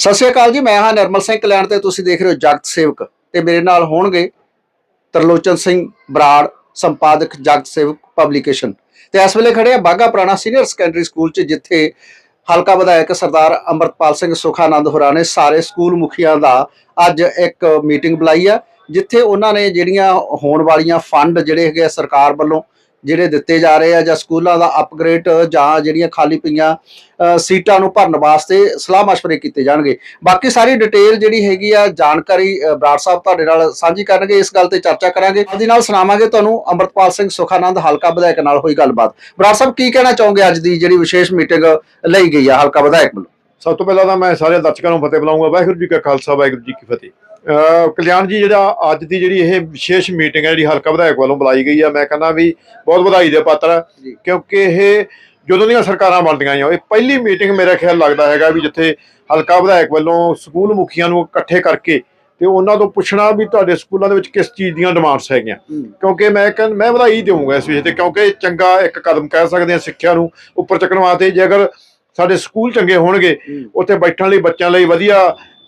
ਸਤਿ ਸ਼੍ਰੀ ਅਕਾਲ ਜੀ, ਮੈਂ ਹਾਂ ਨਿਰਮਲ ਸਿੰਘ ਕਲਿਆਣ ਤੇ ਤੁਸੀਂ ਦੇਖ ਰਹੇ ਹੋ ਜਗਤ ਸੇਵਕ ਤੇ ਮੇਰੇ ਨਾਲ ਹੋਣਗੇ ਤਰਲੋਚਨ ਸਿੰਘ ਬਰਾੜ, ਸੰਪਾਦਕ ਜਗਤ ਸੇਵਕ ਪਬਲੀਕੇਸ਼ਨ ਤੇ ਇਸ ਵੇਲੇ ਖੜੇ ਆ ਬਾਗਾ ਪੁਰਾਣਾ ਸੀਨੀਅਰ ਸੈਕੰਡਰੀ ਸਕੂਲ 'ਚ, ਜਿੱਥੇ ਹਲਕਾ ਵਿਧਾਇਕ ਸਰਦਾਰ ਅੰਮ੍ਰਿਤਪਾਲ ਸਿੰਘ ਸੁਖਾਨੰਦ ਹੋਰਾਂ ਨੇ ਸਾਰੇ ਸਕੂਲ ਮੁਖੀਆਂ ਦਾ ਅੱਜ ਇੱਕ ਮੀਟਿੰਗ ਬੁਲਾਈ ਆ, ਜਿੱਥੇ ਉਹਨਾਂ ਨੇ ਜਿਹੜੀਆਂ ਹੋਣ ਵਾਲੀਆਂ ਫੰਡ ਜਿਹੜੇ ਹੈਗੇ ਆ ਸਰਕਾਰ ਵੱਲੋਂ ਜਿਹੜੇ ਦਿੱਤੇ ਜਾ ਰਹੇ ਆ ਜਾਂ ਸਕੂਲਾਂ ਦਾ ਅਪਗ੍ਰੇਡ ਜਾਂ ਜਿਹੜੀਆਂ ਖਾਲੀ ਪਈਆਂ ਸੀਟਾਂ ਨੂੰ ਭਰਨ ਵਾਸਤੇ ਸਲਾਹ مشਵਰੇ ਕੀਤੇ ਜਾਣਗੇ। ਬਾਕੀ ਸਾਰੀ ਡਿਟੇਲ ਜਿਹੜੀ ਹੈਗੀ ਆ, ਜਾਣਕਾਰੀ ਬਰਾੜ ਸਾਹਿਬ ਤੁਹਾਡੇ ਨਾਲ ਸਾਂਝੀ ਕਰਨਗੇ, ਇਸ ਗੱਲ ਤੇ ਚਰਚਾ ਕਰਾਂਗੇ। ਨਾਲ ਦੀ ਨਾਲ ਸੁਣਾਵਾਂਗੇ ਤੁਹਾਨੂੰ ਅੰਮ੍ਰਿਤਪਾਲ ਸਿੰਘ ਸੁਖਾਨੰਦ, ਹਲਕਾ ਵਿਧਾਇਕ ਨਾਲ ਹੋਈ ਗੱਲਬਾਤ। ਬਰਾੜ ਸਾਹਿਬ, ਕੀ ਕਹਿਣਾ ਚਾਹੋਗੇ ਅੱਜ ਦੀ ਜਿਹੜੀ ਵਿਸ਼ੇਸ਼ ਮੀਟਿੰਗ ਲਈ ਗਈ ਆ ਹਲਕਾ ਵਿਧਾਇਕ ਵੱਲੋਂ? ਸਭ ਤੋਂ ਪਹਿਲਾਂ ਤਾਂ ਮੈਂ ਸਾਰੇ ਦਰਸ਼ਕਾਂ ਨੂੰ ਫਤਿਹ ਬੁਲਾਉਂਗਾ। ਵਾਹਿਗੁਰੂ ਜੀ ਕਾ ਖਾਲਸਾ, ਵਾਹਿਗੁਰੂ ਜੀ ਕੀ ਫਤਿਹ। ਕਲਿਆਣ ਜੀ ਜਿਹੜਾ ਅੱਜ ਦੀ ਜਿਹੜੀ ਇਹ ਵਿਸ਼ੇਸ਼ ਮੀਟਿੰਗ ਹੈ ਜਿਹੜੀ ਹਲਕਾ ਵਿਧਾਇਕ ਵੱਲੋਂ ਬੁਲਾਈ ਗਈ ਹੈ ਮੈਂ ਕਹਿੰਦਾ ਵੀ ਬਹੁਤ ਵਧਾਈ ਦੇ ਪਾਤਰ। ਕਿਉਂਕਿ ਇਹ ਜਦੋਂ ਦੀਆਂ ਸਰਕਾਰਾਂ ਬਣਦੀਆਂ ਆਈਆਂ ਇਹ ਪਹਿਲੀ ਮੀਟਿੰਗ ਮੇਰਾ ਖਿਆਲ ਲੱਗਦਾ ਹੈਗਾ ਵੀ ਜਿੱਥੇ ਹਲਕਾ ਵਿਧਾਇਕ ਵੱਲੋਂ ਸਕੂਲ ਮੁਖੀਆਂ ਨੂੰ ਇਕੱਠੇ ਕਰਕੇ ਤੇ ਉਹਨਾਂ ਤੋਂ ਪੁੱਛਣਾ ਵੀ ਤੁਹਾਡੇ ਸਕੂਲਾਂ ਦੇ ਵਿੱਚ ਕਿਸ ਚੀਜ਼ ਦੀਆਂ ਡਿਮਾਂਡਸ ਹੈਗੀਆਂ। ਕਿਉਂਕਿ ਮੈਂ ਕਹਿੰ ਮੈਂ ਵਧਾਈ ਦੇਵਾਂਗਾ ਇਸ ਵਿਸ਼ੇ ਤੇ ਕਿਉਂਕਿ ਇਹ ਚੰਗਾ ਇੱਕ ਕਦਮ ਕਹਿ ਸਕਦੇ ਹਾਂ ਸਿੱਖਿਆ ਨੂੰ ਉੱਪਰ ਚੱਕਣ ਵਾਸਤੇ ਜੇ ਅਗਰ ਸਾਡੇ ਸਕੂਲ ਚੰਗੇ ਹੋਣਗੇ ਉੱਥੇ ਬੈਠਣ ਲਈ ਬੱਚਿਆਂ ਲਈ ਵਧੀਆ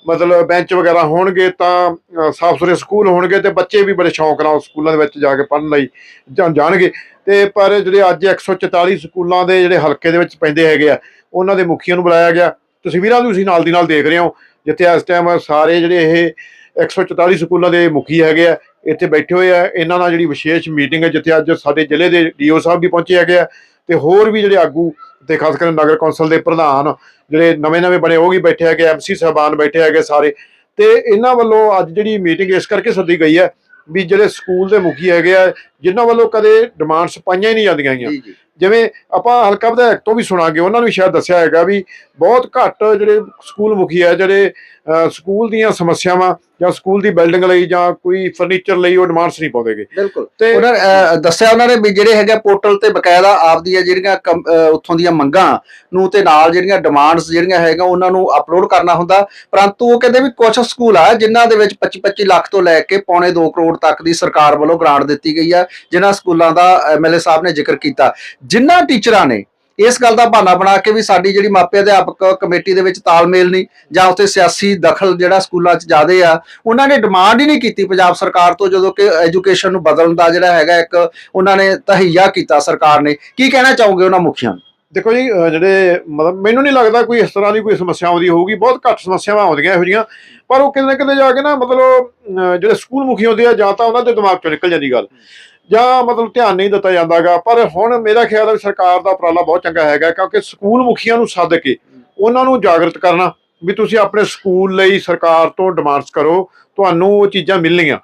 ਮਤਲਬ ਬੈਂਚ ਵਗੈਰਾ ਹੋਣਗੇ ਤਾਂ ਸਾਫ਼ ਸੁਥਰੇ ਸਕੂਲ ਹੋਣਗੇ ਤੇ ਬੱਚੇ ਵੀ ਬੜੇ ਸ਼ੌਂਕ ਨਾਲ ਸਕੂਲਾਂ ਦੇ ਵਿੱਚ ਜਾ ਕੇ ਪੜ੍ਹਨ ਲਈ ਜਾਣਗੇ। ਤੇ ਪਰ ਜਿਹੜੇ ਅੱਜ 144 ਸਕੂਲਾਂ ਦੇ ਜਿਹੜੇ ਹਲਕੇ ਦੇ ਵਿੱਚ ਪੈਂਦੇ ਹੈਗੇ ਆ, ਉਹਨਾਂ ਦੇ ਮੁਖੀਆਂ ਨੂੰ ਬੁਲਾਇਆ ਗਿਆ। ਤਸਵੀਰਾਂ ਵੀ ਤੁਸੀਂ ਨਾਲ ਦੀ ਨਾਲ ਦੇਖ ਰਹੇ ਹੋ, ਜਿੱਥੇ ਇਸ ਟਾਈਮ ਸਾਰੇ ਜਿਹੜੇ ਇਹ 144 ਸਕੂਲਾਂ ਦੇ ਮੁਖੀ ਹੈਗੇ ਆ, ਇੱਥੇ ਬੈਠੇ ਹੋਏ ਆ। ਇਹਨਾਂ ਨਾਲ ਜਿਹੜੀ ਵਿਸ਼ੇਸ਼ ਮੀਟਿੰਗ ਹੈ, ਜਿੱਥੇ ਅੱਜ ਸਾਡੇ ਜ਼ਿਲ੍ਹੇ ਦੇ ਡੀਓ ਸਾਹਿਬ ਵੀ ਪਹੁੰਚੇ ਹੈਗੇ ਆ, ਤੇ ਹੋਰ ਵੀ ਜਿਹੜੇ ਆਗੂ ਤੇ ਖਾਸ ਕਰਕੇ ਨਗਰ ਕੌਂਸਲ ਦੇ ਪ੍ਰਧਾਨ ਜਿਹੜੇ ਨਵੇਂ-ਨਵੇਂ ਬਣੇ, ਉਹ ਵੀ ਬੈਠੇ ਹੈਗੇ ਐਮਸੀ ਸਾਹਿਬਾਨ ਬੈਠੇ ਹੈਗੇ ਸਾਰੇ। ਤੇ ਇਹਨਾਂ ਵੱਲੋਂ ਅੱਜ ਜਿਹੜੀ ਮੀਟਿੰਗ ਇਸ ਕਰਕੇ ਸੱਦੀ ਗਈ ਹੈ ਵੀ ਜਿਹੜੇ ਸਕੂਲ ਦੇ ਮੁਖੀ ਹੈਗੇ ਆ ਜਿਨ੍ਹਾਂ ਵੱਲੋਂ ਕਦੇ ਡਿਮਾਂਡਸ ਪਾਈਆਂ ਹੀ ਨਹੀਂ ਜਾਂਦੀਆਂ ਗਈਆਂ ਜਿਵੇਂ ਆਪਾਂ ਹਲਕਾ ਵਿਧਾਇਕ ਤੋਂ ਵੀ ਸੁਣਾਂਗੇ ਉਹਨਾਂ ਨੂੰ ਵੀ ਸ਼ਾਇਦ ਦੱਸਿਆ ਹੈਗਾ ਵੀ ਬਹੁਤ ਘੱਟ ਜਿਹੜੇ ਸਕੂਲ ਮੁਖੀ ਆ ਜਿਹੜੇ ਸਕੂਲ ਦੀਆਂ ਸਮੱਸਿਆਵਾਂ ਜਾਂ ਸਕੂਲ ਦੀ ਬਿਲਡਿੰਗ ਲਈ ਜਾਂ ਕੋਈ ਫਰਨੀਚਰ ਲਈ ਉਹ ਡਿਮਾਂਡਸ ਨਹੀਂ ਪਾਉਂਦੇਗੇ। ਬਿਲਕੁਲ। ਤੇ ਉਹਨਾਂ ਦੱਸਿਆ ਉਹਨਾਂ ਨੇ ਵੀ ਜਿਹੜੇ ਹੈਗੇ ਪੋਰਟਲ ਤੇ ਬਕਾਇਦਾ ਆਪਦੀਆਂ ਜਿਹੜੀਆਂ ਉੱਥੋਂ ਦੀਆਂ ਮੰਗਾਂ ਨੂੰ ਤੇ ਨਾਲ ਜਿਹੜੀਆਂ ਡਿਮਾਂਡਸ ਜਿਹੜੀਆਂ ਹੈਗਾ ਉਹਨਾਂ ਨੂੰ ਅਪਲੋਡ ਕਰਨਾ ਹੁੰਦਾ। ਪਰੰਤੂ ਉਹ ਕਹਿੰਦੇ ਵੀ ਕੁਝ ਸਕੂਲ ਆ ਜਿਨ੍ਹਾਂ ਦੇ ਵਿੱਚ 25 25 ਲੱਖ ਤੋਂ ਲੈ ਕੇ ਪੌਣੇ 2 ਕਰੋੜ ਤੱਕ ਦੀ ਸਰਕਾਰ ਵੱਲੋਂ ਗ੍ਰਾਂਟ ਦਿੱਤੀ ਗਈ ਆ। ਜਿਨ੍ਹਾਂ ਸਕੂਲਾਂ ਦਾ ਐਮਐਲਏ ਸਾਹਿਬ ਨੇ ਜ਼ਿਕਰ ਕੀਤਾ। ਜਿਨ੍ਹਾਂ ਟੀਚਰਾਂ ਨੇ ਇਸ ਗੱਲ ਦਾ ਬਹਾਨਾ ਬਣਾ ਕੇ ਵੀ ਸਾਡੀ ਜਿਹੜੀ ਮਾਪੇ ਅਧਿਆਪਕ ਕਮੇਟੀ ਦੇ ਵਿੱਚ ਤਾਲਮੇਲ ਨਹੀਂ ਜਾਂ ਉੱਥੇ ਸਿਆਸੀ ਦਖਲ ਜਿਹੜਾ ਸਕੂਲਾਂ 'ਚ ਜ਼ਿਆਦੇ ਆ, ਉਹਨਾਂ ਨੇ ਡਿਮਾਂਡ ਹੀ ਨਹੀਂ ਕੀਤੀ ਪੰਜਾਬ ਸਰਕਾਰ ਤੋਂ ਜਦੋਂ ਕਿ ਐਜੂਕੇਸ਼ਨ ਨੂੰ ਬਦਲਣ ਦਾ ਜਿਹੜਾ ਹੈਗਾ ਇੱਕ ਉਹਨਾਂ ਨੇ ਤਹਈਆ ਕੀਤਾ ਸਰਕਾਰ ਨੇ। ਕੀ ਕਹਿਣਾ ਚਾਹੋਗੇ ਉਹਨਾਂ ਮੁਖੀਆਂ ਨੂੰ? ਦੇਖੋ ਜੀ ਜਿਹੜੇ ਮਤਲਬ ਮੈਨੂੰ ਨਹੀਂ ਲੱਗਦਾ ਕੋਈ ਇਸ ਤਰ੍ਹਾਂ ਦੀ ਕੋਈ ਸਮੱਸਿਆ ਆਉਂਦੀ ਹੋਊਗੀ, ਬਹੁਤ ਘੱਟ ਸਮੱਸਿਆਵਾਂ ਆਉਂਦੀਆਂ ਇਹੋ ਜਿਹੀਆਂ, ਪਰ ਉਹ ਕਿਤੇ ਨਾ ਕਿਤੇ ਜਾ ਕੇ ਨਾ ਮਤਲਬ ਜਿਹੜੇ ਸਕੂਲ ਮੁਖੀ ਹੁੰਦੇ ਆ, ਜਾਂ ਤਾਂ ਉਹਨਾਂ ਦੇ ਦਿਮਾਗ ਚੋਂ ਨਿਕਲ ਜਾਂਦੀ ਗੱਲ। ਜਾਂ ਮਤਲਬ ਧਿਆਨ ਨਹੀਂ ਦਿੱਤਾ ਜਾਂਦਾਗਾ, ਪਰ ਹੁਣ ਮੇਰਾ ਖਿਆਲ ਹੈ ਸਰਕਾਰ ਦਾ ਉਪਰਾਲਾ ਬਹੁਤ ਚੰਗਾ ਹੈਗਾ, ਕਿਉਂਕਿ ਸਕੂਲ ਮੁਖੀਆਂ ਨੂੰ ਸੱਦ ਕੇ ਉਹਨਾਂ ਨੂੰ ਜਾਗਰਤ ਕਰਨਾ, ਵੀ ਤੁਸੀਂ ਆਪਣੇ ਸਕੂਲ ਲਈ ਸਰਕਾਰ ਤੋਂ ਡਿਮਾਂਡਸ ਕਰੋ, ਤੁਹਾਨੂੰ ਉਹ ਚੀਜ਼ਾਂ ਮਿਲਣਗੀਆਂ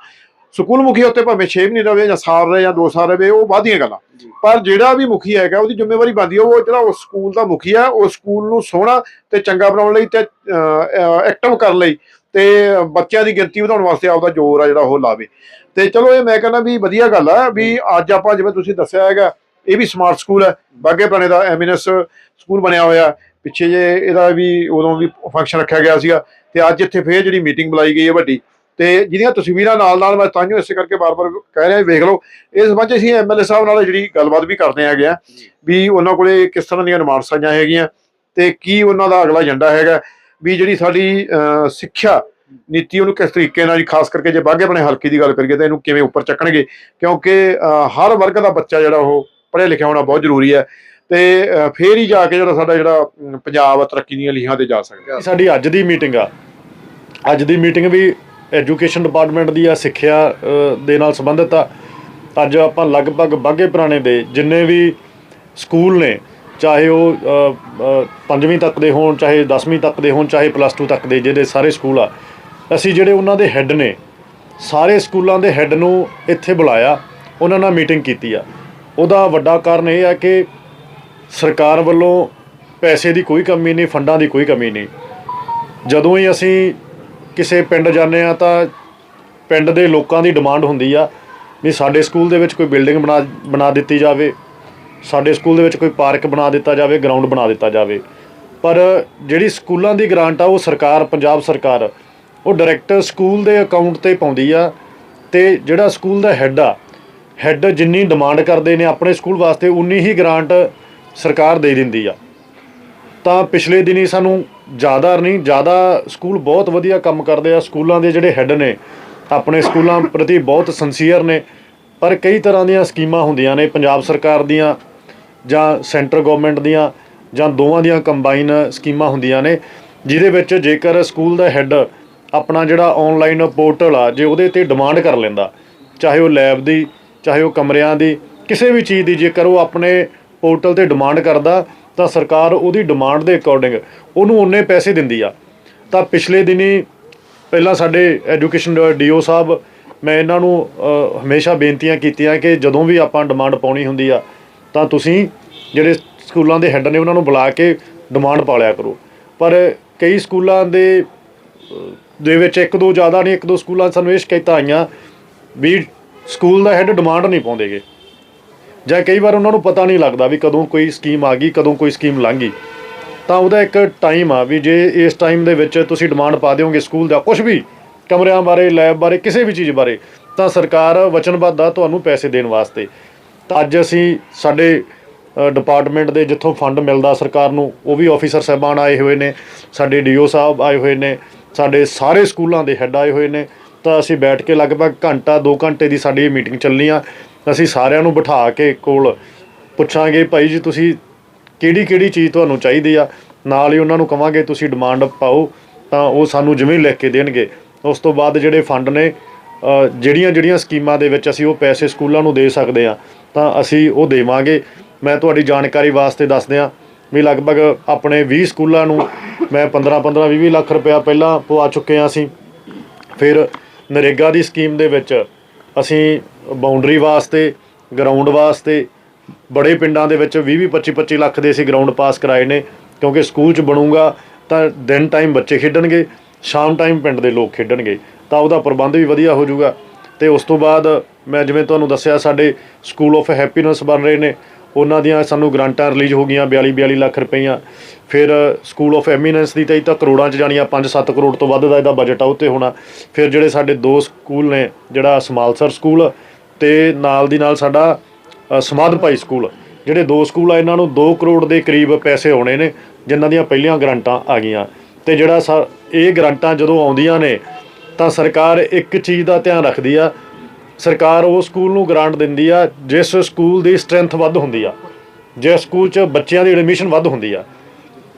ਸਕੂਲ ਮੁਖੀ ਉੱਤੇ ਭਾਵੇਂ 6 ਮਹੀਨੇ ਰਵੇ ਜਾਂ ਸਾਲ ਰਹੇ ਜਾਂ 2 ਸਾਲ ਰਵੇ, ਉਹ ਵਾਧੀਆਂ ਗੱਲਾਂ। ਪਰ ਜਿਹੜਾ ਵੀ ਮੁਖੀ ਹੈਗਾ, ਉਹਦੀ ਜ਼ਿੰਮੇਵਾਰੀ ਬਣਦੀ ਹੈ ਉਹ ਜਿਹੜਾ ਉਸ ਸਕੂਲ ਦਾ ਮੁਖੀ ਹੈ ਉਹ ਸਕੂਲ ਨੂੰ ਸੋਹਣਾ ਤੇ ਚੰਗਾ ਬਣਾਉਣ ਲਈ ਤੇ ਐਕਟਿਵ ਕਰਨ ਲਈ ਤੇ ਬੱਚਿਆਂ ਦੀ ਗਿਣਤੀ ਵਧਾਉਣ ਵਾਸਤੇ ਆਪਦਾ ਜ਼ੋਰ ਆ ਜਿਹੜਾ ਉਹ ਲਾਵੇ। ਤੇ ਚਲੋ ਇਹ ਮੈਂ ਕਹਿੰਦਾ ਵੀ ਵਧੀਆ ਗੱਲ ਆ ਵੀ ਅੱਜ ਆਪਾਂ ਜਿਵੇਂ ਤੁਸੀਂ ਦੱਸਿਆ ਹੈਗਾ, ਇਹ ਵੀ ਸਮਾਰਟ ਸਕੂਲ ਹੈ ਬਾਗੇ ਪੁਰਾਣੇ ਦਾ ਐਮਿਨਸ ਸਕੂਲ ਬਣਿਆ ਹੋਇਆ। ਪਿੱਛੇ ਜੇ ਇਹਦਾ ਵੀ ਉਦੋਂ ਵੀ ਫੰਕਸ਼ਨ ਰੱਖਿਆ ਗਿਆ ਸੀਗਾ ਤੇ ਅੱਜ ਇੱਥੇ ਫੇਰ ਜਿਹੜੀ ਮੀਟਿੰਗ ਬੁਲਾਈ ਗਈ ਹੈ ਵੱਡੀ। ਤੇ ਜਿਹਦੀਆਂ ਤਸਵੀਰਾਂ ਨਾਲ ਨਾਲ ਮੈਂ ਤਾਂਹੀਓ ਇਸੇ ਕਰਕੇ ਬਾਰ-ਬਾਰ ਕਹਿ ਰਿਹਾ ਵੇਖ ਲਓ, ਇਸ ਸੰਬੰਧ 'ਚ ਅਸੀਂ ਐਮਐਲਏ ਸਾਹਿਬ ਨਾਲ ਜਿਹੜੀ ਗੱਲਬਾਤ ਵੀ ਕਰਦੇ ਹੈਗੇ ਆ ਵੀ ਉਹਨਾਂ ਕੋਲੇ ਕਿਸ ਤਰ੍ਹਾਂ ਦੀਆਂ ਡਿਮਾਂਡਸ ਹੈਗੀਆਂ ਤੇ ਕੀ ਉਹਨਾਂ ਦਾ ਅਗਲਾ ਏਜੰਡਾ ਹੈਗਾ। ਵੀ ਜਿਹੜੀ ਸਾਡੀ ਸਿੱਖਿਆ ਨੀਤੀ ਉਹਨੂੰ ਕਿਸ ਤਰੀਕੇ ਨਾਲ ਜੀ ਖਾਸ ਕਰਕੇ ਜੇ ਬਾਗੇ ਬਣੇ ਹਲਕੇ ਦੀ ਗੱਲ ਕਰੀਏ ਤਾਂ ਇਹਨੂੰ ਕਿਵੇਂ ਉੱਪਰ ਚੱਕਣਗੇ? ਕਿਉਂਕਿ ਹਰ ਵਰਗ ਦਾ ਬੱਚਾ ਜਿਹੜਾ ਉਹ ਪੜ੍ਹਿਆ ਲਿਖਿਆ ਹੋਣਾ ਬਹੁਤ ਜ਼ਰੂਰੀ ਹੈ ਤੇ ਅਹ, ਫੇਰ ਹੀ ਜਾ ਕੇ ਜਿਹੜਾ ਸਾਡਾ ਜਿਹੜਾ ਪੰਜਾਬ ਆ, ਤਰੱਕੀ ਦੀਆਂ ਲੀਹਾਂ ਤੇ ਜਾ ਸਕਦਾ ਸਾਡੀ ਅੱਜ ਦੀ ਮੀਟਿੰਗ ਆ। ਅੱਜ ਦੀ ਮੀਟਿੰਗ ਵੀ ਐਜੂਕੇਸ਼ਨ ਡਿਪਾਰਟਮੈਂਟ ਦੀ ਆ ਸਿੱਖਿਆ ਦੇ ਨਾਲ ਸੰਬੰਧਿਤ ਆ। ਅੱਜ ਆਪਾਂ ਲਗਭਗ ਬਾਗੇ ਪੁਰਾਣੇ ਦੇ ਜਿੰਨੇ ਵੀ ਸਕੂਲ ਨੇ ਚਾਹੇ ਉਹ ਪੰਜਵੀਂ ਤੱਕ ਦੇ ਹੋਣ, ਚਾਹੇ 10ਵੀਂ ਤੱਕ ਦੇ ਹੋਣ, ਚਾਹੇ ਪਲੱਸ 2 ਤੱਕ ਦੇ, ਜਿਹੜੇ ਸਾਰੇ ਸਕੂਲ ਆ। ਅਸੀਂ ਜਿਹੜੇ ਉਹਨਾਂ ਦੇ ਹੈੱਡ ਨੇ, ਸਾਰੇ ਸਕੂਲਾਂ ਦੇ ਹੈੱਡ ਨੂੰ ਇੱਥੇ ਬੁਲਾਇਆ, ਉਹਨਾਂ ਨਾਲ ਮੀਟਿੰਗ ਕੀਤੀ ਆ। ਉਹਦਾ ਵੱਡਾ ਕਾਰਨ ਇਹ ਆ ਕਿ ਸਰਕਾਰ ਵੱਲੋਂ ਪੈਸੇ ਦੀ ਕੋਈ ਕਮੀ ਨਹੀਂ, ਫੰਡਾਂ ਦੀ ਕੋਈ ਕਮੀ ਨਹੀਂ। ਜਦੋਂ ਹੀ ਅਸੀਂ ਕਿਸੇ ਪਿੰਡ ਜਾਂਦੇ ਆ ਤਾਂ ਪਿੰਡ ਦੇ ਲੋਕਾਂ ਦੀ ਡਿਮਾਂਡ ਹੁੰਦੀ ਆ ਵੀ ਸਾਡੇ ਸਕੂਲ ਦੇ ਵਿੱਚ ਕੋਈ ਬਿਲਡਿੰਗ ਬਣਾ ਬਣਾ ਦਿੱਤੀ ਜਾਵੇ। ਸਾਡੇ ਸਕੂਲ ਦੇ ਵਿੱਚ ਕੋਈ ਪਾਰਕ ਬਣਾ ਦਿੱਤਾ ਜਾਵੇ, ਗਰਾਊਂਡ ਬਣਾ ਦਿੱਤਾ ਜਾਵੇ। ਪਰ ਜਿਹੜੀ ਸਕੂਲਾਂ ਦੀ ਗ੍ਰਾਂਟ ਆ, ਉਹ ਸਰਕਾਰ, ਪੰਜਾਬ ਸਰਕਾਰ, ਉਹ ਡਾਇਰੈਕਟ ਸਕੂਲ ਦੇ ਅਕਾਊਂਟ ਤੇ ਪਾਉਂਦੀ ਆ ਤੇ ਜਿਹੜਾ ਸਕੂਲ ਦਾ ਹੈੱਡ ਆ, ਹੈੱਡ ਜਿੰਨੀ ਡਿਮਾਂਡ ਕਰਦੇ ਨੇ ਆਪਣੇ ਸਕੂਲ ਵਾਸਤੇ, ਉਨੀ ਹੀ ਗ੍ਰਾਂਟ ਸਰਕਾਰ ਦੇ ਦਿੰਦੀ ਆ। ਤਾਂ ਪਿਛਲੇ ਦਿਨੀ ਸਾਨੂੰ ਜ਼ਿਆਦਾ ਨਹੀਂ, ਜ਼ਿਆਦਾ ਸਕੂਲ ਬਹੁਤ ਵਧੀਆ ਕੰਮ ਕਰਦੇ ਆ। ਸਕੂਲਾਂ ਦੇ ਜਿਹੜੇ ਹੈੱਡ ਨੇ, ਆਪਣੇ ਸਕੂਲਾਂ ਪ੍ਰਤੀ ਬਹੁਤ ਸੰਸੀਅਰ ਨੇ। ਪਰ ਕਈ ਤਰ੍ਹਾਂ ਦੀਆਂ ਸਕੀਮਾਂ ਹੁੰਦੀਆਂ ਨੇ, ਪੰਜਾਬ ਸਰਕਾਰ ਦੀਆਂ ਜਾਂ ਸੈਂਟਰ ਗਵਰਨਮੈਂਟ ਦੀਆਂ ਜਾਂ ਦੋਵਾਂ ਦੀਆਂ ਕੰਬਾਈਨ ਸਕੀਮਾਂ ਹੁੰਦੀਆਂ ਨੇ, ਜਿਹਦੇ ਵਿੱਚ ਜੇਕਰ ਸਕੂਲ ਦਾ ਹੈੱਡ ਆਪਣਾ ਜਿਹੜਾ ਆਨਲਾਈਨ ਪੋਰਟਲ ਆ, ਜੇ ਉਹਦੇ ਤੇ ਡਿਮਾਂਡ ਕਰ ਲੈਂਦਾ, ਚਾਹੇ ਉਹ ਲੈਬ ਦੀ, ਚਾਹੇ ਉਹ ਕਮਰਿਆਂ ਦੀ, ਕਿਸੇ ਵੀ ਚੀਜ਼ ਦੀ, ਜੇਕਰ ਉਹ ਆਪਣੇ ਪੋਰਟਲ ਤੇ ਡਿਮਾਂਡ ਕਰਦਾ, ਤਾਂ ਸਰਕਾਰ ਉਹਦੀ ਡਿਮਾਂਡ ਦੇ ਅਕੋਰਡਿੰਗ ਉਹਨੂੰ ਉਹਨੇ ਪੈਸੇ ਦਿੰਦੀ ਆ। ਤਾਂ ਪਿਛਲੇ ਦਿਨੀ ਪਹਿਲਾਂ ਸਾਡੇ ਐਜੂਕੇਸ਼ਨ ਡੀਓ ਸਾਹਿਬ, ਮੈਂ ਇਹਨਾਂ ਨੂੰ ਹਮੇਸ਼ਾ ਬੇਨਤੀਆਂ ਕੀਤੀਆਂ ਕਿ ਜਦੋਂ ਵੀ ਆਪਾਂ ਡਿਮਾਂਡ ਪਾਉਣੀ ਹੁੰਦੀ ਆ ਤਾਂ ਤੁਸੀਂ ਜਿਹੜੇ ਸਕੂਲਾਂ ਦੇ ਹੈੱਡ ਨੇ ਉਹਨਾਂ ਨੂੰ ਬੁਲਾ ਕੇ ਡਿਮਾਂਡ ਪਾ ਲਿਆ ਕਰੋ। ਪਰ ਕਈ ਸਕੂਲਾਂ ਦੇ ਦੇ ਵਿੱਚ ਇੱਕ ਦੋ ਜ਼ਿਆਦਾ ਨਹੀਂ ਇੱਕ ਦੋ ਸਕੂਲਾਂ 'ਚ ਸਾਨੂੰ ਇਹ ਸ਼ਿਕਾਇਤਾਂ ਆਈਆਂ ਵੀ ਸਕੂਲ ਦਾ ਹੈੱਡ ਡਿਮਾਂਡ ਨਹੀਂ ਪਾਉਂਦੇਗੇ। ਜਾਂ ਕਈ ਵਾਰ ਉਹਨਾਂ ਨੂੰ ਪਤਾ ਨਹੀਂ ਲੱਗਦਾ ਵੀ ਕਦੋਂ ਕੋਈ ਸਕੀਮ ਆ ਗਈ, ਕਦੋਂ ਕੋਈ ਸਕੀਮ ਲੰਘ ਤਾਂ ਉਹਦਾ ਇੱਕ ਟਾਈਮ ਆ ਵੀ ਜੇ ਇਸ ਟਾਈਮ ਦੇ ਵਿੱਚ ਤੁਸੀਂ ਡਿਮਾਂਡ ਪਾ ਦਿਓਗੇ ਸਕੂਲ ਦਾ ਕੁਝ ਵੀ ਕਮਰਿਆਂ ਬਾਰੇ, ਲੈਬ ਬਾਰੇ, ਕਿਸੇ ਵੀ ਚੀਜ਼ ਬਾਰੇ, ਤਾਂ ਸਰਕਾਰ ਵਚਨਬੱਧ ਆ ਤੁਹਾਨੂੰ ਪੈਸੇ ਦੇਣ ਵਾਸਤੇ। ਤਾਂ ਅੱਜ ਅਸੀਂ ਸਾਡੇ ਡਿਪਾਰਟਮੈਂਟ ਦੇ ਜਿੱਥੋਂ ਫੰਡ ਮਿਲਦਾ ਸਰਕਾਰ ਨੂੰ, ਉਹ ਵੀ ਆਫੀਸਰ ਸਾਹਿਬਾਨ ਆਏ ਹੋਏ ਨੇ, ਸਾਡੇ ਡੀਓ ਸਾਹਿਬ ਆਏ ਹੋਏ ਨੇ, ਸਾਡੇ ਸਾਰੇ ਸਕੂਲਾਂ ਦੇ ਹੈੱਡ ਆਏ ਹੋਏ ਨੇ, ਤਾਂ ਅਸੀਂ ਬੈਠ ਕੇ ਲਗਭਗ ਘੰਟਾ 2 ਘੰਟੇ ਦੀ ਸਾਡੀ ਇਹ ਮੀਟਿੰਗ ਚੱਲਣੀ ਆ। ਅਸੀਂ ਸਾਰਿਆਂ ਨੂੰ ਬਿਠਾ ਕੇ ਕੋਲ ਪੁੱਛਾਂਗੇ, ਭਾਈ ਜੀ, ਤੁਸੀਂ ਕਿਹੜੀ ਕਿਹੜੀ ਚੀਜ਼ ਤੁਹਾਨੂੰ ਚਾਹੀਦੀ ਆ? ਨਾਲ ਹੀ ਉਹਨਾਂ ਨੂੰ ਕਵਾਂਗੇ, ਤੁਸੀਂ ਡਿਮਾਂਡ ਪਾਓ, ਤਾਂ ਉਹ ਸਾਨੂੰ ਜਿਵੇਂ ਲਿਖ ਕੇ ਦੇਣਗੇ। ਉਸ ਤੋਂ ਬਾਅਦ ਜਿਹੜੇ ਫੰਡ ਨੇ ਜਿਹੜੀਆਂ ਜਿਹੜੀਆਂ ਸਕੀਮਾਂ ਦੇ ਵਿੱਚ ਅਸੀਂ ਉਹ ਪੈਸੇ ਸਕੂਲਾਂ ਨੂੰ ਦੇ ਸਕਦੇ ਆ। ਤਾਂ ਅਸੀਂ ਉਹ ਦੇਵਾਂਗੇ। ਮੈਂ ਤੁਹਾਡੀ ਜਾਣਕਾਰੀ ਵਾਸਤੇ ਦੱਸ ਦਿਆਂ ਵੀ ਲਗਭਗ ਆਪਣੇ 20 ਸਕੂਲਾਂ ਨੂੰ ਮੈਂ 15 15 20 20 ਲੱਖ ਰੁਪਇਆ ਪਹਿਲਾਂ ਪਵਾ ਚੁੱਕੇ ਹਾਂ ਅਸੀਂ। ਫਿਰ ਨਰੇਗਾ ਦੀ ਸਕੀਮ ਦੇ ਵਿੱਚ ਅਸੀਂ ਬਾਉਂਡਰੀ ਵਾਸਤੇ ਗਰਾਊਂਡ ਵਾਸਤੇ, ਬੜੇ ਪਿੰਡਾਂ ਦੇ ਵਿੱਚ 20 20 25 25 ਲੱਖ ਦੇ ਅਸੀਂ ਗਰਾਊਂਡ ਪਾਸ ਕਰਾਏ ਨੇ। ਕਿਉਂਕਿ ਸਕੂਲ 'ਚ ਬਣੂਗਾ ਤਾਂ ਦਿਨ ਟਾਈਮ ਬੱਚੇ ਖੇਡਣਗੇ, ਸ਼ਾਮ ਟਾਈਮ ਪਿੰਡ ਦੇ ਲੋਕ ਖੇਡਣਗੇ। ਤਾਂ ਉਹਦਾ ਪ੍ਰਬੰਧ ਵੀ ਵਧੀਆ ਹੋ ਜਾਊਗਾ। ਤੇ ਉਸ ਤੋਂ ਬਾਅਦ ਮੈਂ ਜਿਵੇਂ ਤੁਹਾਨੂੰ ਦੱਸਿਆ, ਸਾਡੇ ਸਕੂਲ ਆਫ ਹੈਪੀਨੈਸ ਬਣ ਰਹੇ ਨੇ। ਉਹਨਾਂ ਦੀਆਂ ਸਾਨੂੰ ਗ੍ਰਾਂਟਾਂ ਰਿਲੀਜ਼ ਹੋ ਗਈਆਂ 42 42 ਲੱਖ ਰੁਪਈਆਂ। ਫਿਰ ਸਕੂਲ ਆਫ ਐਮੀਨੈਂਸ ਦੀ ਤਾਂ ਇਹ ਤਾਂ ਕਰੋੜਾਂ 'ਚ ਜਾਣੀਆਂ 5-7 ਕਰੋੜ ਤੋਂ ਵੱਧ ਦਾ ਇਹਦਾ ਬਜਟ ਆ, ਉਹ 'ਤੇ ਹੋਣਾ। ਫਿਰ ਜਿਹੜੇ ਸਾਡੇ ਦੋ ਸਕੂਲ ਨੇ, ਜਿਹੜਾ ਸਮਾਲਸਰ ਸਕੂਲ ਤੇ ਨਾਲ ਦੀ ਨਾਲ ਸਾਡਾ ਸਮਾਧ ਭਾਈ ਸਕੂਲ ਜਿਹੜੇ ਦੋ ਸਕੂਲ ਆ, ਇਹਨਾਂ ਨੂੰ 2 ਕਰੋੜ ਦੇ ਕਰੀਬ ਪੈਸੇ ਆਉਣੇ ਨੇ, ਜਿਨ੍ਹਾਂ ਦੀਆਂ ਪਹਿਲੀਆਂ ਗ੍ਰਾਂਟਾਂ ਆ ਗਈਆਂ। ਤੇ ਜਿਹੜਾ ਸਾ- ਇਹ ਗ੍ਰਾਂਟਾਂ ਜਦੋਂ ਆਉਂਦੀਆਂ ਨੇ ਤਾਂ ਸਰਕਾਰ ਇੱਕ ਚੀਜ਼ ਦਾ ਧਿਆਨ ਰੱਖਦੀ ਆ। ਸਰਕਾਰ ਉਹ ਸਕੂਲ ਨੂੰ ਗ੍ਰਾਂਟ ਦਿੰਦੀ ਆ ਜਿਸ ਸਕੂਲ ਦੀ ਸਟਰੈਂਥ ਵੱਧ ਹੁੰਦੀ ਆ। ਜਿਸ ਸਕੂਲ 'ਚ ਬੱਚਿਆਂ ਦੀ ਐਡਮਿਸ਼ਨ ਵੱਧ ਹੁੰਦੀ ਆ।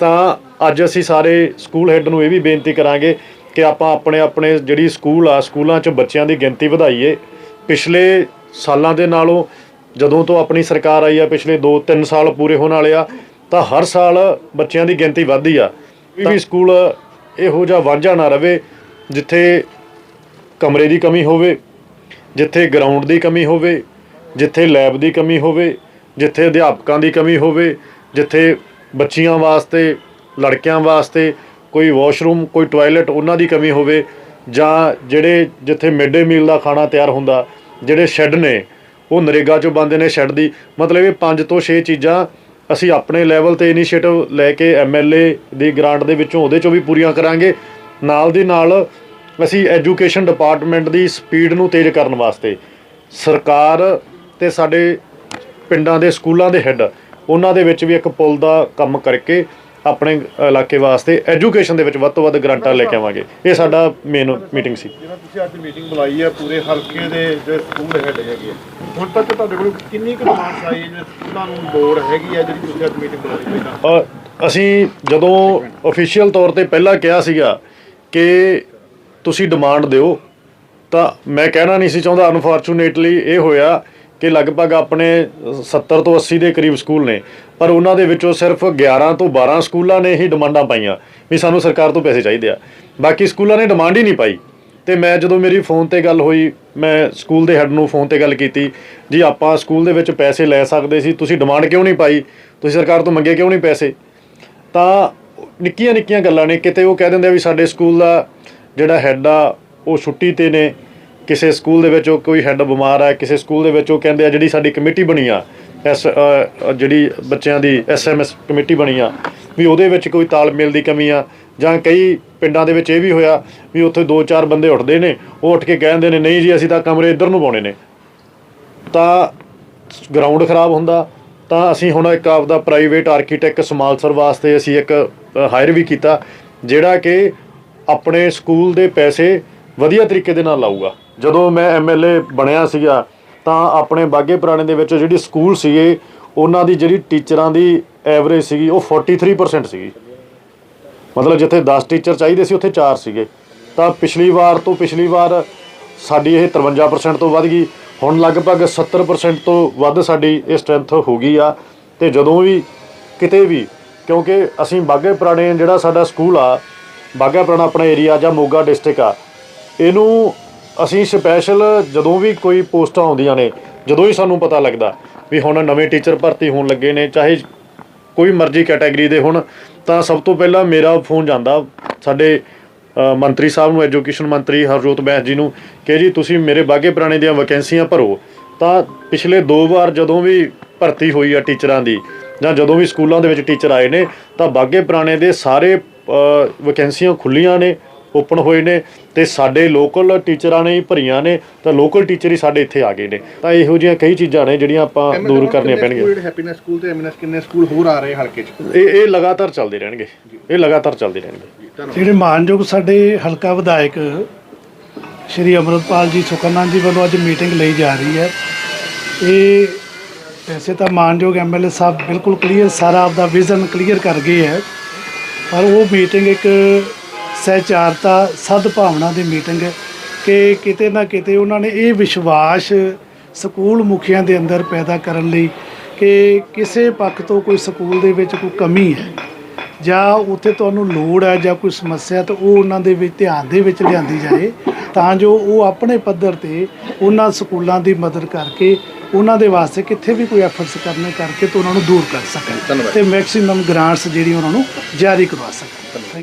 ਤਾਂ ਅੱਜ ਅਸੀਂ ਸਾਰੇ ਸਕੂਲ ਹੈੱਡ ਨੂੰ ਇਹ ਵੀ ਬੇਨਤੀ ਕਰਾਂਗੇ ਕਿ ਆਪਾਂ ਆਪਣੇ ਆਪਣੇ ਜਿਹੜੀ ਸਕੂਲ ਆ ਸਕੂਲਾਂ 'ਚ ਬੱਚਿਆਂ ਦੀ ਗਿਣਤੀ ਵਧਾਈਏ। ਪਿਛਲੇ ਸਾਲਾਂ ਦੇ ਨਾਲੋਂ ਜਦੋਂ ਤੋਂ ਆਪਣੀ ਸਰਕਾਰ ਆਈ ਆ ਪਿਛਲੇ 2-3 ਸਾਲ ਪੂਰੇ ਹੋਣ ਵਾਲੇ ਆ ਤਾਂ ਹਰ ਸਾਲ ਬੱਚਿਆਂ ਦੀ ਗਿਣਤੀ ਵੱਧਦੀ ਆ। ਵੀ ਵੀ ਸਕੂਲ ਇਹੋ ਜਿਹਾ ਵਾਂਝਾ ਨਾ ਰਵੇ। ਜਿੱਥੇ ਕਮਰੇ ਦੀ ਕਮੀ ਹੋਵੇ, ਜਿੱਥੇ ਗਰਾਊਂਡ ਦੀ ਕਮੀ ਹੋਵੇ, ਜਿੱਥੇ ਲੈਬ ਦੀ ਕਮੀ ਹੋਵੇ, ਜਿੱਥੇ ਅਧਿਆਪਕਾਂ ਦੀ ਕਮੀ ਹੋਵੇ, ਜਿੱਥੇ ਬੱਚੀਆਂ ਵਾਸਤੇ, ਲੜਕਿਆਂ ਵਾਸਤੇ ਕੋਈ ਵਾਸ਼ਰੂਮ ਕੋਈ ਟਾਇਲਟ ਉਹਨਾਂ ਦੀ ਕਮੀ ਹੋਵੇ ਜਾਂ ਜਿਹੜੇ ਜਿੱਥੇ ਮਿਡ ਡੇ ਮੀਲ ਦਾ ਖਾਣਾ ਤਿਆਰ ਹੁੰਦਾ, ਜਿਹੜੇ ਸ਼ੈੱਡ ਨੇ, ਉਹ ਨਰੇਗਾ ਚੋਂ ਬੰਦੇ ਨੇ ਸ਼ੈੱਡ ਦੀ। ਮਤਲਬ ਇਹ ਪੰਜ ਤੋਂ 6 ਚੀਜ਼ਾਂ ਅਸੀਂ ਆਪਣੇ ਲੈਵਲ ਤੇ ਇਨੀਸ਼ੀਏਟਿਵ ਲੈ ਕੇ ਐਮਐਲਏ ਦੀ ਗ੍ਰਾਂਟ ਦੇ ਵਿੱਚੋਂ ਉਹਦੇ ਚੋਂ ਵੀ ਪੂਰੀਆਂ ਕਰਾਂਗੇ। ਨਾਲ ਦੀ ਨਾਲ ਅਸੀਂ ਐਜੂਕੇਸ਼ਨ ਡਿਪਾਰਟਮੈਂਟ ਦੀ ਸਪੀਡ ਨੂੰ ਤੇਜ਼ ਕਰਨ ਵਾਸਤੇ ਸਰਕਾਰ ਤੇ ਸਾਡੇ ਪਿੰਡਾਂ ਦੇ ਸਕੂਲਾਂ ਦੇ ਹੈੱਡ ਉਹਨਾਂ ਦੇ ਵਿੱਚ ਵੀ ਇੱਕ ਪੁਲ ਦਾ ਕੰਮ ਕਰਕੇ ਆਪਣੇ ਇਲਾਕੇ ਵਾਸਤੇ ਐਜੂਕੇਸ਼ਨ ਦੇ ਵਿੱਚ ਵੱਧ ਤੋਂ ਵੱਧ ਗ੍ਰਾਂਟਾਂ ਲੈ ਕੇ ਆਵਾਂਗੇ। ਇਹ ਸਾਡਾ ਮੇਨ ਮੀਟਿੰਗ ਸੀ। ਜਿਵੇਂ ਤੁਸੀਂ ਅੱਜ ਮੀਟਿੰਗ ਬੁਲਾਈ ਹੈ ਪੂਰੇ ਹਲਕੇ ਦੇ ਜਿਹੜੇ ਸਕੂਲ ਹੈਡ ਹੈਗੇ ਆ ਹੁਣ ਤੱਕ ਤੁਹਾਡੇ ਕੋਲ ਕਿੰਨੀ ਕੁ ਡਿਮਾਂਡਸ ਆਈ ਹੈ ਜਿਹੜੇ ਸਕੂਲਾਂ ਨੂੰ ਲੋੜ ਹੈਗੀ ਹੈ ਜਿਹੜੀ ਤੁਸੀਂ ਅੱਜ ਮੀਟਿੰਗ ਬੁਲਾਈ ਅਸੀਂ ਜਦੋਂ ਅਫੀਸ਼ੀਅਲ ਤੌਰ ਤੇ ਪਹਿਲਾਂ ਕਿਹਾ ਸੀਗਾ ਕਿ ਤੁਸੀਂ ਡਿਮਾਂਡ ਦਿਓ। ਤਾਂ ਮੈਂ ਕਹਿਣਾ ਨਹੀਂ ਸੀ ਚਾਹੁੰਦਾ ਅਨਫੋਰਚੂਨੇਟਲੀ ਇਹ ਹੋਇਆ ਕਿ ਲਗਭਗ ਆਪਣੇ 70 ਤੋਂ 80 ਦੇ ਕਰੀਬ ਸਕੂਲ ਨੇ, ਪਰ ਉਹਨਾਂ ਦੇ ਵਿੱਚੋਂ ਸਿਰਫ 11 ਤੋਂ 12 ਸਕੂਲਾਂ ਨੇ ਹੀ ਡਿਮਾਂਡਾਂ ਪਾਈਆਂ ਵੀ ਸਾਨੂੰ ਸਰਕਾਰ ਤੋਂ ਪੈਸੇ ਚਾਹੀਦੇ ਆ। ਬਾਕੀ ਸਕੂਲਾਂ ਨੇ ਡਿਮਾਂਡ ਹੀ ਨਹੀਂ ਪਾਈ। ਤੇ ਮੈਂ ਜਦੋਂ ਮੇਰੀ ਫੋਨ ਤੇ ਗੱਲ ਹੋਈ, ਮੈਂ ਸਕੂਲ ਦੇ ਹੈੱਡ ਨੂੰ ਫੋਨ ਤੇ ਗੱਲ ਕੀਤੀ, ਜੀ ਆਪਾਂ ਸਕੂਲ ਦੇ ਵਿੱਚ ਪੈਸੇ ਲੈ ਸਕਦੇ ਸੀ, ਤੁਸੀਂ ਡਿਮਾਂਡ ਕਿਉਂ ਨਹੀਂ ਪਾਈ? ਤੁਸੀਂ ਸਰਕਾਰ ਤੋਂ ਮੰਗੇ ਕਿਉਂ ਨਹੀਂ ਪੈਸੇ? ਤਾਂ ਨਿੱਕੀਆਂ ਨਿੱਕੀਆਂ ਗੱਲਾਂ ਨੇ, ਕਿਤੇ ਉਹ ਕਹਿ ਦਿੰਦੇ ਆ ਵੀ ਸਾਡੇ ਸਕੂਲ ਦਾ ਜਿਹੜਾ ਹੈੱਡ ਆ, ਉਹ ਛੁੱਟੀ ਤੇ ਨੇ। ਕਿਸੇ ਸਕੂਲ ਦੇ ਵਿੱਚ ਉਹ ਕੋਈ ਹੈੱਡ ਬਿਮਾਰ ਆ, ਕਿਸੇ ਸਕੂਲ ਦੇ ਵਿੱਚ ਉਹ ਕਹਿੰਦੇ ਆ, ਜਿਹੜੀ ਸਾਡੀ ਕਮੇਟੀ ਬਣੀ ਆ, ਐਸ ਜਿਹੜੀ ਬੱਚਿਆਂ ਦੀ ਐਸਐਮਐਸ ਕਮੇਟੀ ਬਣੀ ਆ, ਵੀ ਉਹਦੇ ਵਿੱਚ ਕੋਈ ਤਾਲਮੇਲ ਦੀ ਕਮੀ ਆ। ਜਾਂ ਕਈ ਪਿੰਡਾਂ ਦੇ ਵਿੱਚ ਇਹ ਵੀ ਹੋਇਆ ਵੀ ਉੱਥੇ ਦੋ ਚਾਰ ਬੰਦੇ ਉੱਠਦੇ ਨੇ, ਉਹ ਉੱਠ ਕੇ ਕਹਿੰਦੇ ਨੇ, ਨਹੀਂ ਜੀ, ਅਸੀਂ ਤਾਂ ਕਮਰੇ ਇੱਧਰ ਨੂੰ ਪਾਉਣੇ ਨੇ। ਤਾਂ ਗਰਾਊਂਡ ਖਰਾਬ ਹੁੰਦਾ। ਤਾਂ ਅਸੀਂ ਹੁਣ ਇੱਕ ਆਪਦਾ ਪ੍ਰਾਈਵੇਟ ਆਰਕੀਟੈਕਟ ਸਮਾਲਸਰ ਵਾਸਤੇ ਅਸੀਂ ਇੱਕ ਹਾਇਰ ਵੀ ਕੀਤਾ, ਜਿਹੜਾ ਕਿ ਆਪਣੇ ਸਕੂਲ ਦੇ ਪੈਸੇ ਵਧੀਆ ਤਰੀਕੇ ਦੇ ਨਾਲ ਲਾਊਗਾ। ਜਦੋਂ ਮੈਂ ਐਮਐਲਏ ਬਣਿਆ ਸੀਗਾ, ਤਾਂ ਆਪਣੇ ਬਾਗੇ ਪੁਰਾਣੇ ਦੇ ਵਿੱਚ ਜਿਹੜੀ ਸਕੂਲ ਸੀਗੇ, ਉਹਨਾਂ ਦੀ ਜਿਹੜੀ ਟੀਚਰਾਂ ਦੀ ਐਵਰੇਜ ਸੀਗੀ, ਉਹ 43% ਸੀਗੀ। ਮਤਲਬ ਜਿੱਥੇ 10 ਟੀਚਰ ਚਾਹੀਦੇ ਸੀ, ਉੱਥੇ 4 ਸੀਗੇ। ਤਾਂ ਪਿਛਲੀ ਵਾਰ ਤੋਂ ਪਿਛਲੀ ਵਾਰ ਸਾਡੀ ਇਹ 53% ਤੋਂ ਵੱਧ ਗਈ। ਹੁਣ ਲਗਭਗ 70% ਤੋਂ ਵੱਧ ਸਾਡੀ ਇਹ ਸਟਰੈਂਥ ਹੋ ਗਈ ਆ। ਤੇ ਜਦੋਂ ਵੀ ਕਿਤੇ ਵੀ, ਕਿਉਂਕਿ ਅਸੀਂ ਬਾਗੇ ਪੁਰਾਣੇ ਜਿਹੜਾ ਸਾਡਾ ਸਕੂਲ ਆ ਬਾਗਾ ਪੁਰਾਣਾ ਆਪਣਾ ਏਰੀਆ ਜਾਂ ਮੋਗਾ ਡਿਸਟ੍ਰਿਕਟ ਆ। ਇਹਨੂੰ ਅਸੀਂ ਸਪੈਸ਼ਲ ਜਦੋਂ ਵੀ ਕੋਈ ਪੋਸਟਾਂ ਆਉਂਦੀਆਂ ਨੇ, ਜਦੋਂ ਹੀ ਸਾਨੂੰ ਪਤਾ ਲੱਗਦਾ ਵੀ ਹੁਣ ਨਵੇਂ ਟੀਚਰ ਭਰਤੀ ਹੋਣ ਲੱਗੇ ਨੇ, ਚਾਹੇ ਕੋਈ ਮਰਜ਼ੀ ਕੈਟਾਗਰੀ ਦੇ ਹੁਣ, ਤਾਂ ਸਭ ਤੋਂ ਪਹਿਲਾਂ ਮੇਰਾ ਫੋਨ ਜਾਂਦਾ ਸਾਡੇ ਮੰਤਰੀ ਸਾਹਿਬ ਨੂੰ ਐਜੂਕੇਸ਼ਨ ਮੰਤਰੀ ਹਰਜੋਤ ਬੈਂਸ ਜੀ ਨੂੰ ਕਿ ਜੀ ਤੁਸੀਂ ਮੇਰੇ ਬਾਗੇ ਪੁਰਾਣੇ ਦੀਆਂ ਵੈਕੈਂਸੀਆਂ ਭਰੋ। ਤਾਂ ਪਿਛਲੇ ਦੋ ਵਾਰ ਜਦੋਂ ਵੀ ਭਰਤੀ ਹੋਈ ਆ ਟੀਚਰਾਂ ਦੀ ਜਾਂ ਜਦੋਂ ਵੀ ਸਕੂਲਾਂ ਦੇ ਵਿੱਚ ਟੀਚਰ ਆਏ ਨੇ, ਤਾਂ ਬਾਗੇ ਪੁਰਾਣੇ ਦੇ ਸਾਰੇ ਵੈਕੈਂਸੀਆਂ ਖੁੱਲੀਆਂ ਨੇ ਓਪਨ ਹੋਏ ਨੇ ਤੇ ਸਾਡੇ ਲੋਕਲ ਟੀਚਰਾਂ ਨੇ ਹੀ ਭਰੀਆਂ ਨੇ ਤਾਂ ਲੋਕਲ ਟੀਚਰ ਹੀ ਸਾਡੇ ਇੱਥੇ ਆ ਗਏ ਨੇ। ਤਾਂ ਇਹੋ ਜਿਹੀਆਂ ਕਈ ਚੀਜ਼ਾਂ ਨੇ ਜਿਹੜੀਆਂ ਆਪਾਂ ਦੂਰ ਕਰਨੀਆਂ ਪੈਣਗੀਆਂ। ਹੈਪੀਨੈਸ ਸਕੂਲ ਤੇ ਐਮਐਨਐਸ ਕਿੰਨੇ ਸਕੂਲ ਹੋਰ ਆ ਰਹੇ ਹਲਕੇ 'ਚ? ਇਹ ਇਹ ਲਗਾਤਾਰ ਚੱਲਦੇ ਰਹਿਣਗੇ। ਇਹ ਲਗਾਤਾਰ ਚੱਲਦੇ ਰਹਿਣਗੇ। ਜਿਹੜੇ ਮਾਨਯੋਗ ਸਾਡੇ ਹਲਕਾ ਵਿਧਾਇਕ ਸ਼੍ਰੀ ਅਮਰਤਪਾਲ ਜੀ ਸੁਖਨਾਨ ਜੀ ਵੱਲੋਂ ਅੱਜ ਮੀਟਿੰਗ ਲਈ ਜਾ ਰਹੀ ਹੈ। ਇਹ ਵੈਸੇ ਤਾਂ ਮਾਨਯੋਗ ਐਮਐਲਏ ਸਾਹਿਬ ਬਿਲਕੁਲ ਕਲੀਅਰ ਸਾਰਾ ਆਪਦਾ ਵਿਜ਼ਨ ਕਲੀਅਰ ਕਰ ਗਏ ਹੈ। ਪਰ ਉਹ ਮੀਟਿੰਗ ਇੱਕ ਸਹਿਚਾਰਤਾ ਸਦਭਾਵਨਾ ਦੀ ਮੀਟਿੰਗ ਹੈ ਕਿ ਕਿਤੇ ਨਾ ਕਿਤੇ ਉਹਨਾਂ ਨੇ ਇਹ ਵਿਸ਼ਵਾਸ ਸਕੂਲ ਮੁਖੀਆਂ ਦੇ ਅੰਦਰ ਪੈਦਾ ਕਰਨ ਲਈ ਕਿ ਕਿਸੇ ਪੱਖ ਤੋਂ ਕੋਈ ਸਕੂਲ ਦੇ ਵਿੱਚ ਕੋਈ ਕਮੀ ਹੈ ਜਾਂ ਉੱਥੇ ਤੁਹਾਨੂੰ ਲੋੜ ਹੈ ਜਾਂ ਕੋਈ ਸਮੱਸਿਆ ਤਾਂ ਉਹ ਉਹਨਾਂ ਦੇ ਵਿੱਚ ਧਿਆਨ ਦੇ ਵਿੱਚ ਲਿਆਂਦੀ ਜਾਏ। ਤਾਂ ਜੋ ਉਹ ਆਪਣੇ ਪੱਧਰ ਤੇ ਉਹਨਾਂ ਸਕੂਲਾਂ ਦੀ ਮਦਦ ਕਰਕੇ ਉਹਨਾਂ ਦੇ ਵਾਸਤੇ ਕਿੱਥੇ ਵੀ ਕੋਈ ਐਫਰਟਸ ਕਰਨੇ ਕਰਕੇ ਤਾਂ ਉਹਨਾਂ ਨੂੰ ਦੂਰ ਕਰ ਸਕਣ। ਤੇ ਮੈਕਸਿਮਮ ਗ੍ਰਾਂਟਸ ਜਿਹੜੀ ਉਹਨਾਂ ਨੂੰ ਜਾਰੀ ਕਰਵਾ ਸਕਣ